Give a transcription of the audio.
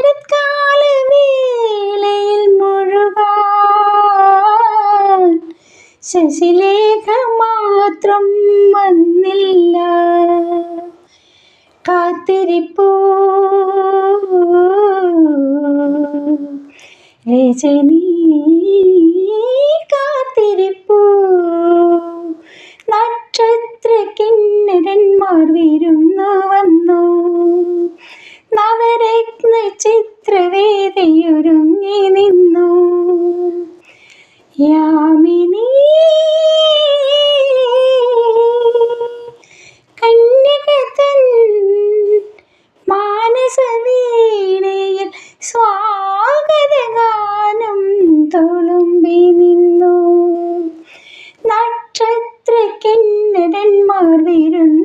ശരത്കാല വേളയിൽ ശശിലേഖ മാത്രം വന്നില്ല. കാത്തിരിപ്പൂ. രജനി കാത്തിരിപ്പൂ. നക്ഷത്ര കിന്നരന്മാർ വിരുന്നു വന്നു. ചിത്രവേദിയൊരുങ്ങി നിന്നു. യാമിനി കന്യകതൻ മാനസവീണയിൽ സ്വാഗതഗാനം തുളുമ്പി നിന്നു. നക്ഷത്ര കിന്നരന്മാർ വിരുന്നു